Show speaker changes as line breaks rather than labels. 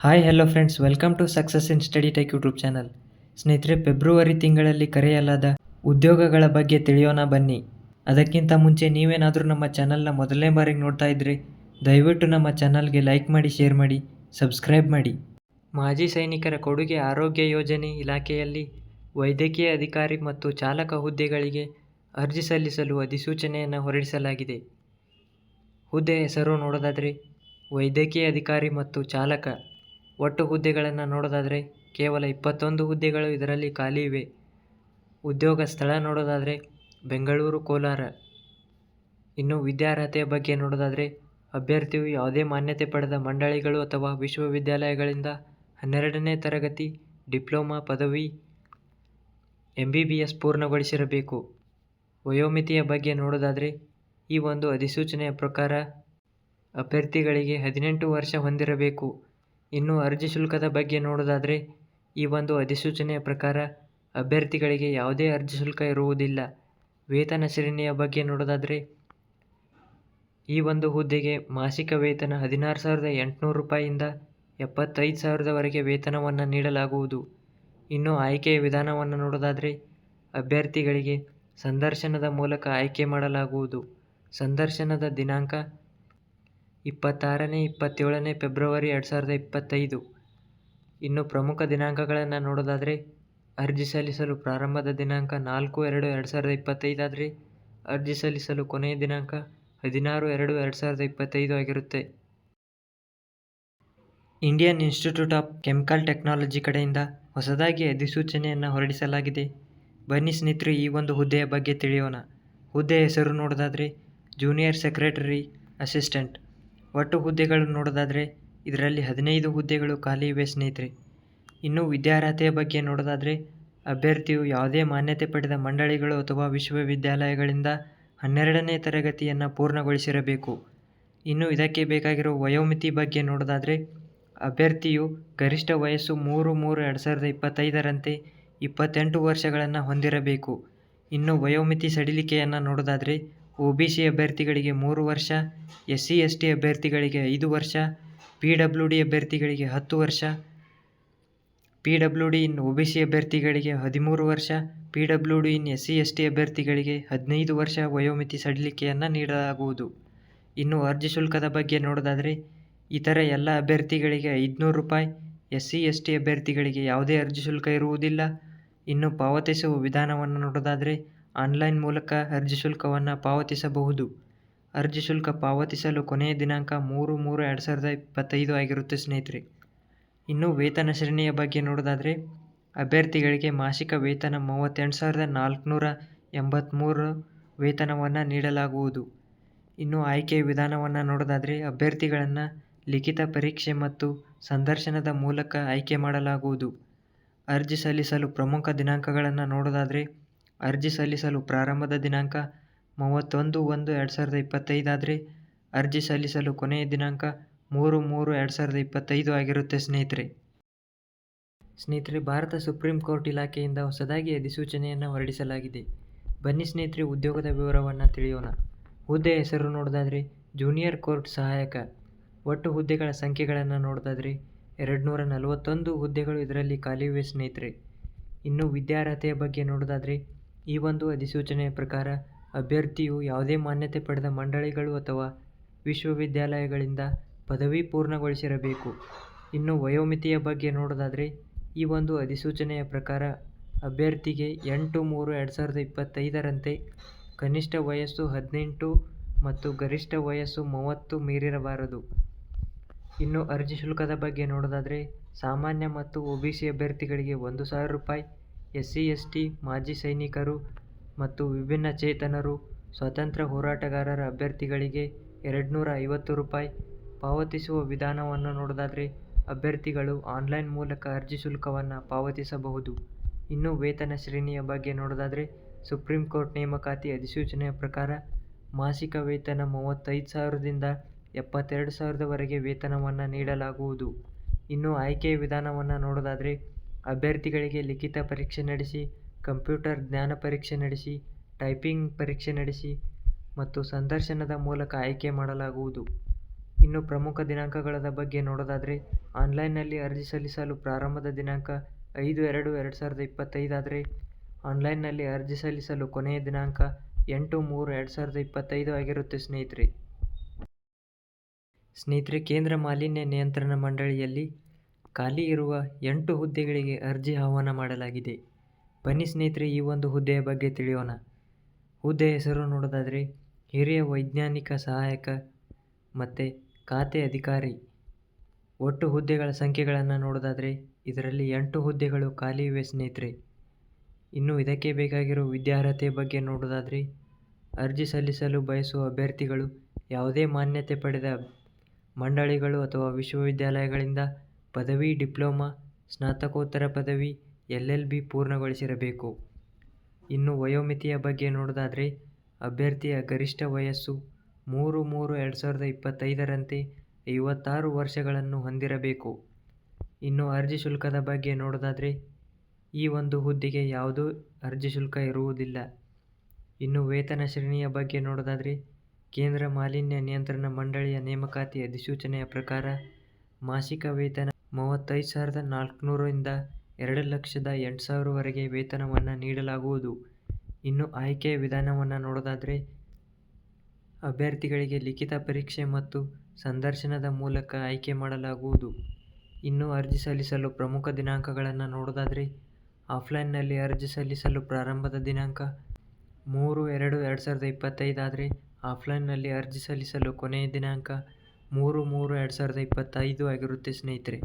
Hi hello friends welcome to success in study tech YouTube channel ಸ್ನೇಹಿತರೆ February ತಿಂಗಳಲ್ಲಿ ಕರೆಯಲಾದ ಉದ್ಯೋಗಗಳ ಬಗ್ಗೆ ತಿಳಿಯೋಣ ಬನ್ನಿ. ಅದಕ್ಕಿಂತ ಮುಂಚೆ ನೀವೇನಾದರೂ ನಮ್ಮ ಚಾನಲ್ನ ಮೊದಲನೇ ಬಾರಿಗೆ ನೋಡ್ತಾ ಇದ್ದರೆ ದಯವಿಟ್ಟು ನಮ್ಮ ಚಾನಲ್ಗೆ ಲೈಕ್ ಮಾಡಿ ಶೇರ್ ಮಾಡಿ ಸಬ್ಸ್ಕ್ರೈಬ್ ಮಾಡಿ. ಮಾಜಿ ಸೈನಿಕರ ಕೊಡುಗೆ ಆರೋಗ್ಯ ಯೋಜನೆ ಇಲಾಖೆಯಲ್ಲಿ ವೈದ್ಯಕೀಯ ಅಧಿಕಾರಿ ಮತ್ತು ಚಾಲಕ ಹುದ್ದೆಗಳಿಗೆ ಅರ್ಜಿ ಸಲ್ಲಿಸಲು ಅಧಿಸೂಚನೆಯನ್ನು ಹೊರಡಿಸಲಾಗಿದೆ. ಹುದ್ದೆ ಹೆಸರು ನೋಡೋದಾದರೆ, ವೈದ್ಯಕೀಯ ಅಧಿಕಾರಿ ಮತ್ತು ಚಾಲಕ. ಒಟ್ಟು ಹುದ್ದೆಗಳನ್ನು ನೋಡೋದಾದರೆ ಕೇವಲ ಇಪ್ಪತ್ತೊಂದು ಹುದ್ದೆಗಳು ಇದರಲ್ಲಿ ಖಾಲಿ ಇವೆ. ಉದ್ಯೋಗ ಸ್ಥಳ ನೋಡೋದಾದರೆ ಬೆಂಗಳೂರು ಕೋಲಾರ. ಇನ್ನು ವಿದ್ಯಾರ್ಹತೆಯ ಬಗ್ಗೆ ನೋಡೋದಾದರೆ ಅಭ್ಯರ್ಥಿಯು ಯಾವುದೇ ಮಾನ್ಯತೆ ಪಡೆದ ಮಂಡಳಿಗಳು ಅಥವಾ ವಿಶ್ವವಿದ್ಯಾಲಯಗಳಿಂದ ಹನ್ನೆರಡನೇ ತರಗತಿ, ಡಿಪ್ಲೊಮಾ ಪದವಿ ಎಂ ಬಿ ಬಿ ಎಸ್ ಪೂರ್ಣಗೊಳಿಸಿರಬೇಕು. ವಯೋಮಿತಿಯ ಬಗ್ಗೆ ನೋಡೋದಾದರೆ ಈ ಒಂದು ಅಧಿಸೂಚನೆಯ ಪ್ರಕಾರ ಅಭ್ಯರ್ಥಿಗಳಿಗೆ ಹದಿನೆಂಟು ವರ್ಷ ಹೊಂದಿರಬೇಕು. ಇನ್ನು ಅರ್ಜಿ ಶುಲ್ಕದ ಬಗ್ಗೆ ನೋಡೋದಾದರೆ, ಈ ಒಂದು ಅಧಿಸೂಚನೆಯ ಪ್ರಕಾರ ಅಭ್ಯರ್ಥಿಗಳಿಗೆ ಯಾವುದೇ ಅರ್ಜಿ ಶುಲ್ಕ ಇರುವುದಿಲ್ಲ. ವೇತನ ಶ್ರೇಣಿಯ ಬಗ್ಗೆ ನೋಡೋದಾದರೆ, ಈ ಒಂದು ಹುದ್ದೆಗೆ ಮಾಸಿಕ ವೇತನ ಹದಿನಾರು ಸಾವಿರದ ಎಂಟುನೂರು ರೂಪಾಯಿಯಿಂದ ಎಪ್ಪತ್ತೈದು ಸಾವಿರದವರೆಗೆ ವೇತನವನ್ನು ನೀಡಲಾಗುವುದು. ಇನ್ನು ಆಯ್ಕೆಯ ವಿಧಾನವನ್ನು ನೋಡೋದಾದರೆ, ಅಭ್ಯರ್ಥಿಗಳಿಗೆ ಸಂದರ್ಶನದ ಮೂಲಕ ಆಯ್ಕೆ ಮಾಡಲಾಗುವುದು. ಸಂದರ್ಶನದ ದಿನಾಂಕ ಇಪ್ಪತ್ತಾರನೇ, ಇಪ್ಪತ್ತೇಳನೇ ಫೆಬ್ರವರಿ ಎರಡು ಸಾವಿರದ ಇಪ್ಪತ್ತೈದು. ಇನ್ನು ಪ್ರಮುಖ ದಿನಾಂಕಗಳನ್ನು ನೋಡೋದಾದರೆ, ಅರ್ಜಿ ಸಲ್ಲಿಸಲು ಪ್ರಾರಂಭದ ದಿನಾಂಕ ನಾಲ್ಕು, ಎರಡು ಎರಡು ಸಾವಿರದ ಇಪ್ಪತ್ತೈದಾದರೆ ಅರ್ಜಿ ಸಲ್ಲಿಸಲು ಕೊನೆಯ ದಿನಾಂಕ ಹದಿನಾರು, ಎರಡು ಎರಡು ಸಾವಿರದ ಇಪ್ಪತ್ತೈದು ಆಗಿರುತ್ತೆ. Indian institute of chemical technology ಕಡೆಯಿಂದ ಹೊಸದಾಗಿ ಅಧಿಸೂಚನೆಯನ್ನು ಹೊರಡಿಸಲಾಗಿದೆ. ಬನ್ನಿ ಸ್ನೇಹಿತರೆ, ಈ ಒಂದು ಹುದ್ದೆಯ ಬಗ್ಗೆ ತಿಳಿಯೋಣ. ಹುದ್ದೆಯ ಹೆಸರು ನೋಡೋದಾದರೆ, ಜೂನಿಯರ್ ಸೆಕ್ರೆಟರಿ ಅಸಿಸ್ಟೆಂಟ್. ಒಟ್ಟು ಹುದ್ದೆಗಳು ನೋಡೋದಾದರೆ ಇದರಲ್ಲಿ ಹದಿನೈದು ಹುದ್ದೆಗಳು ಖಾಲಿ ಇವೆ ಸ್ನೇಹಿತರೆ. ಇನ್ನು ವಿದ್ಯಾರ್ಹತೆಯ ಬಗ್ಗೆ ನೋಡೋದಾದರೆ ಅಭ್ಯರ್ಥಿಯು ಯಾವುದೇ ಮಾನ್ಯತೆ ಪಡೆದ ಮಂಡಳಿಗಳು ಅಥವಾ ವಿಶ್ವವಿದ್ಯಾಲಯಗಳಿಂದ ಹನ್ನೆರಡನೇ ತರಗತಿಯನ್ನು ಪೂರ್ಣಗೊಳಿಸಿರಬೇಕು. ಇನ್ನು ಇದಕ್ಕೆ ಬೇಕಾಗಿರೋ ವಯೋಮಿತಿ ಬಗ್ಗೆ ನೋಡೋದಾದರೆ ಅಭ್ಯರ್ಥಿಯು ಗರಿಷ್ಠ ವಯಸ್ಸು ಮೂರು ಮೂರು ಎರಡು ಸಾವಿರದ ಇಪ್ಪತ್ತೈದರಂತೆ ಇಪ್ಪತ್ತೆಂಟು ವರ್ಷಗಳನ್ನು ಹೊಂದಿರಬೇಕು. ಇನ್ನು ವಯೋಮಿತಿ ಸಡಿಲಿಕೆಯನ್ನು ನೋಡೋದಾದರೆ ಒ ಬಿ ಸಿ ಅಭ್ಯರ್ಥಿಗಳಿಗೆ ಮೂರು ವರ್ಷ, ಎಸ್ ಸಿ ಎಸ್ ಟಿ ಅಭ್ಯರ್ಥಿಗಳಿಗೆ ಐದು ವರ್ಷ, ಪಿ ಡಬ್ಲ್ಯೂ ಡಿ ಅಭ್ಯರ್ಥಿಗಳಿಗೆ ಹತ್ತು ವರ್ಷ, P W D in O B C ಅಭ್ಯರ್ಥಿಗಳಿಗೆ ಹದಿಮೂರು ವರ್ಷ, P W D in S C S T ಅಭ್ಯರ್ಥಿಗಳಿಗೆ ಹದಿನೈದು ವರ್ಷ ವಯೋಮಿತಿ ಸಡಿಲಿಕೆಯನ್ನು ನೀಡಲಾಗುವುದು. ಇನ್ನು ಅರ್ಜಿ ಶುಲ್ಕದ ಬಗ್ಗೆ ನೋಡೋದಾದರೆ, ಇತರ ಎಲ್ಲ ಅಭ್ಯರ್ಥಿಗಳಿಗೆ ಐದುನೂರು ರೂಪಾಯಿ, ಎಸ್ ಸಿ ಎಸ್ ಟಿ ಅಭ್ಯರ್ಥಿಗಳಿಗೆ ಯಾವುದೇ ಅರ್ಜಿ ಶುಲ್ಕ ಇರುವುದಿಲ್ಲ. ಇನ್ನು ಪಾವತಿಸುವ ವಿಧಾನವನ್ನು ನೋಡೋದಾದರೆ ಆನ್ಲೈನ್ ಮೂಲಕ ಅರ್ಜಿ ಶುಲ್ಕವನ್ನು ಪಾವತಿಸಬಹುದು. ಅರ್ಜಿ ಶುಲ್ಕ ಪಾವತಿಸಲು ಕೊನೆಯ ದಿನಾಂಕ ಮೂರು ಮೂರು ಎರಡು ಸಾವಿರದ ಇಪ್ಪತ್ತೈದು ಆಗಿರುತ್ತೆ ಸ್ನೇಹಿತರೆ. ಇನ್ನು ವೇತನ ಶ್ರೇಣಿಯ ಬಗ್ಗೆ ನೋಡೋದಾದರೆ, ಅಭ್ಯರ್ಥಿಗಳಿಗೆ ಮಾಸಿಕ ವೇತನ ಮೂವತ್ತೆಂಟು ಸಾವಿರದ ನಾಲ್ಕುನೂರ ಎಂಬತ್ತ್ಮೂರು ವೇತನವನ್ನು ನೀಡಲಾಗುವುದು. ಇನ್ನು ಆಯ್ಕೆ ವಿಧಾನವನ್ನು ನೋಡೋದಾದರೆ, ಅಭ್ಯರ್ಥಿಗಳನ್ನು ಲಿಖಿತ ಪರೀಕ್ಷೆ ಮತ್ತು ಸಂದರ್ಶನದ ಮೂಲಕ ಆಯ್ಕೆ ಮಾಡಲಾಗುವುದು. ಅರ್ಜಿ ಸಲ್ಲಿಸಲು ಪ್ರಮುಖ ದಿನಾಂಕಗಳನ್ನು ನೋಡೋದಾದರೆ ಅರ್ಜಿ ಸಲ್ಲಿಸಲು ಪ್ರಾರಂಭದ ದಿನಾಂಕ ಮೂವತ್ತೊಂದು ಒಂದು ಎರಡು ಸಾವಿರದ ಇಪ್ಪತ್ತೈದಾದರೆ ಅರ್ಜಿ ಸಲ್ಲಿಸಲು ಕೊನೆಯ ದಿನಾಂಕ ಮೂರು ಮೂರು ಎರಡು ಸಾವಿರದ ಇಪ್ಪತ್ತೈದು ಆಗಿರುತ್ತೆ, ಸ್ನೇಹಿತರೆ. ಸ್ನೇಹಿತರೆ, ಭಾರತ ಸುಪ್ರೀಂ ಕೋರ್ಟ್ ಇಲಾಖೆಯಿಂದ ಹೊಸದಾಗಿ ಅಧಿಸೂಚನೆಯನ್ನು ಹೊರಡಿಸಲಾಗಿದೆ. ಬನ್ನಿ ಸ್ನೇಹಿತರೆ, ಉದ್ಯೋಗದ ವಿವರವನ್ನು ತಿಳಿಯೋಣ. ಹುದ್ದೆ ಹೆಸರು ನೋಡೋದಾದರೆ ಜೂನಿಯರ್ ಕೋರ್ಟ್ ಸಹಾಯಕ. ಒಟ್ಟು ಹುದ್ದೆಗಳ ಸಂಖ್ಯೆಗಳನ್ನು ನೋಡೋದಾದರೆ ಎರಡು ನೂರ ನಲವತ್ತೊಂದು ಹುದ್ದೆಗಳು ಇದರಲ್ಲಿ ಖಾಲಿವೆ ಸ್ನೇಹಿತರೆ. ಇನ್ನು ವಿದ್ಯಾರ್ಹತೆಯ ಬಗ್ಗೆ ನೋಡೋದಾದರೆ ಈ ಒಂದು ಅಧಿಸೂಚನೆಯ ಪ್ರಕಾರ ಅಭ್ಯರ್ಥಿಯು ಯಾವುದೇ ಮಾನ್ಯತೆ ಪಡೆದ ಮಂಡಳಿಗಳು ಅಥವಾ ವಿಶ್ವವಿದ್ಯಾಲಯಗಳಿಂದ ಪದವಿ ಪೂರ್ಣಗೊಳಿಸಿರಬೇಕು. ಇನ್ನು ವಯೋಮಿತಿಯ ಬಗ್ಗೆ ನೋಡೋದಾದರೆ, ಈ ಒಂದು ಅಧಿಸೂಚನೆಯ ಪ್ರಕಾರ ಅಭ್ಯರ್ಥಿಗೆ ಎಂಟು ಮೂರು ಎರಡು ಸಾವಿರದ ಇಪ್ಪತ್ತೈದರಂತೆ ಕನಿಷ್ಠ ವಯಸ್ಸು ಹದಿನೆಂಟು ಮತ್ತು ಗರಿಷ್ಠ ವಯಸ್ಸು ಮೂವತ್ತು ಮೀರಿರಬಾರದು. ಇನ್ನು ಅರ್ಜಿ ಶುಲ್ಕದ ಬಗ್ಗೆ ನೋಡೋದಾದರೆ, ಸಾಮಾನ್ಯ ಮತ್ತು ಒ ಬಿ ಸಿ ಅಭ್ಯರ್ಥಿಗಳಿಗೆ ಒಂದು ಸಾವಿರ ರೂಪಾಯಿ ಎಸ್ ಸಿ ಎಸ್ ಟಿ ಮಾಜಿ ಸೈನಿಕರು ಮತ್ತು ವಿಭಿನ್ನ ಚೇತನರು ಸ್ವಾತಂತ್ರ್ಯ ಹೋರಾಟಗಾರರ ಅಭ್ಯರ್ಥಿಗಳಿಗೆ ಎರಡುನೂರ ಐವತ್ತು ರೂಪಾಯಿ ಪಾವತಿಸುವ ವಿಧಾನವನ್ನು ನೋಡೋದಾದರೆ ಅಭ್ಯರ್ಥಿಗಳು ಆನ್ಲೈನ್ ಮೂಲಕ ಅರ್ಜಿ ಶುಲ್ಕವನ್ನು ಪಾವತಿಸಬಹುದು. ಇನ್ನು ವೇತನ ಶ್ರೇಣಿಯ ಬಗ್ಗೆ ನೋಡೋದಾದರೆ ಸುಪ್ರೀಂ ಕೋರ್ಟ್ ನೇಮಕಾತಿ ಅಧಿಸೂಚನೆಯ ಪ್ರಕಾರ ಮಾಸಿಕ ವೇತನ ಮೂವತ್ತೈದು ಸಾವಿರದಿಂದ ಎಪ್ಪತ್ತೆರಡು ಸಾವಿರದವರೆಗೆ ವೇತನವನ್ನು ನೀಡಲಾಗುವುದು. ಇನ್ನು ಆಯ್ಕೆಯ ವಿಧಾನವನ್ನು ನೋಡೋದಾದರೆ ಅಭ್ಯರ್ಥಿಗಳಿಗೆ ಲಿಖಿತ ಪರೀಕ್ಷೆ ನಡೆಸಿ, ಕಂಪ್ಯೂಟರ್ ಜ್ಞಾನ ಪರೀಕ್ಷೆ ನಡೆಸಿ, ಟೈಪಿಂಗ್ ಪರೀಕ್ಷೆ ನಡೆಸಿ ಮತ್ತು ಸಂದರ್ಶನದ ಮೂಲಕ ಆಯ್ಕೆ ಮಾಡಲಾಗುವುದು. ಇನ್ನು ಪ್ರಮುಖ ದಿನಾಂಕಗಳ ಬಗ್ಗೆ ನೋಡೋದಾದರೆ, ಆನ್ಲೈನ್ನಲ್ಲಿ ಅರ್ಜಿ ಸಲ್ಲಿಸಲು ಪ್ರಾರಂಭದ ದಿನಾಂಕ ಐದು ಎರಡು ಎರಡು ಸಾವಿರದ ಇಪ್ಪತ್ತೈದಾದರೆ ಆನ್ಲೈನ್ನಲ್ಲಿ ಅರ್ಜಿ ಸಲ್ಲಿಸಲು ಕೊನೆಯ ದಿನಾಂಕ ಎಂಟು ಮೂರು ಎರಡು ಸಾವಿರದ ಇಪ್ಪತ್ತೈದು ಆಗಿರುತ್ತೆ ಸ್ನೇಹಿತರೆ. ಸ್ನೇಹಿತರೆ, ಕೇಂದ್ರ ಮಾಲಿನ್ಯ ನಿಯಂತ್ರಣ ಮಂಡಳಿಯಲ್ಲಿ ಖಾಲಿ ಇರುವ ಎಂಟು ಹುದ್ದೆಗಳಿಗೆ ಅರ್ಜಿ ಆಹ್ವಾನ ಮಾಡಲಾಗಿದೆ. ಬನ್ನಿ ಸ್ನೇಹಿತರೆ, ಈ ಒಂದು ಹುದ್ದೆಯ ಬಗ್ಗೆ ತಿಳಿಯೋಣ. ಹುದ್ದೆ ಹೆಸರು ನೋಡೋದಾದರೆ, ಹಿರಿಯ ವೈಜ್ಞಾನಿಕ ಸಹಾಯಕ ಮತ್ತು ಖಾತೆ ಅಧಿಕಾರಿ. ಒಟ್ಟು ಹುದ್ದೆಗಳ ಸಂಖ್ಯೆಗಳನ್ನು ನೋಡೋದಾದರೆ, ಇದರಲ್ಲಿ ಎಂಟು ಹುದ್ದೆಗಳು ಖಾಲಿ ಇವೆ ಸ್ನೇಹಿತರೆ. ಇನ್ನು ಇದಕ್ಕೆ ಬೇಕಾಗಿರೋ ವಿದ್ಯಾರ್ಹತೆ ಬಗ್ಗೆ ನೋಡೋದಾದರೆ, ಅರ್ಜಿ ಸಲ್ಲಿಸಲು ಬಯಸುವ ಅಭ್ಯರ್ಥಿಗಳು ಯಾವುದೇ ಮಾನ್ಯತೆ ಪಡೆದ ಮಂಡಳಿಗಳು ಅಥವಾ ವಿಶ್ವವಿದ್ಯಾಲಯಗಳಿಂದ ಪದವಿ, ಡಿಪ್ಲೊಮಾ, ಸ್ನಾತಕೋತ್ತರ ಪದವಿ, ಎಲ್ ಎಲ್ ಬಿ ಪೂರ್ಣಗೊಳಿಸಿರಬೇಕು. ಇನ್ನು ವಯೋಮಿತಿಯ ಬಗ್ಗೆ ನೋಡೋದಾದರೆ, ಅಭ್ಯರ್ಥಿಯ ಗರಿಷ್ಠ ವಯಸ್ಸು ಮೂರು ಮೂರು ಎರಡು ಸಾವಿರದ ಇಪ್ಪತ್ತೈದರಂತೆ ಐವತ್ತಾರು ವರ್ಷಗಳನ್ನು ಹೊಂದಿರಬೇಕು. ಇನ್ನು ಅರ್ಜಿ ಶುಲ್ಕದ ಬಗ್ಗೆ ನೋಡೋದಾದರೆ, ಈ ಒಂದು ಹುದ್ದೆಗೆ ಯಾವುದೂ ಅರ್ಜಿ ಶುಲ್ಕ ಇರುವುದಿಲ್ಲ. ಇನ್ನು ವೇತನ ಶ್ರೇಣಿಯ ಬಗ್ಗೆ ನೋಡೋದಾದರೆ, ಕೇಂದ್ರ ಮಾಲಿನ್ಯ ನಿಯಂತ್ರಣ ಮಂಡಳಿಯ ನೇಮಕಾತಿ ಅಧಿಸೂಚನೆಯ ಪ್ರಕಾರ ಮಾಸಿಕ ವೇತನ ಮೂವತ್ತೈದು ಸಾವಿರದ ನಾಲ್ಕುನೂರರಿಂದ ಎರಡು ಲಕ್ಷದ ಎಂಟು ಸಾವಿರವರೆಗೆ ವೇತನವನ್ನು ನೀಡಲಾಗುವುದು. ಇನ್ನು ಆಯ್ಕೆಯ ವಿಧಾನವನ್ನು ನೋಡೋದಾದರೆ, ಅಭ್ಯರ್ಥಿಗಳಿಗೆ ಲಿಖಿತ ಪರೀಕ್ಷೆ ಮತ್ತು ಸಂದರ್ಶನದ ಮೂಲಕ ಆಯ್ಕೆ ಮಾಡಲಾಗುವುದು. ಇನ್ನು ಅರ್ಜಿ ಸಲ್ಲಿಸಲು ಪ್ರಮುಖ ದಿನಾಂಕಗಳನ್ನು ನೋಡೋದಾದರೆ, ಆಫ್ಲೈನ್ನಲ್ಲಿ ಅರ್ಜಿ ಸಲ್ಲಿಸಲು ಪ್ರಾರಂಭದ ದಿನಾಂಕ ಮೂರು ಎರಡು ಎರಡು ಸಾವಿರದ ಇಪ್ಪತ್ತೈದಾದರೆ ಆಫ್ಲೈನ್ನಲ್ಲಿ ಅರ್ಜಿ ಸಲ್ಲಿಸಲು ಕೊನೆಯ ದಿನಾಂಕ ಮೂರು ಮೂರು ಎರಡು ಸಾವಿರದ ಇಪ್ಪತ್ತೈದು ಆಗಿರುತ್ತೆ ಸ್ನೇಹಿತರೆ.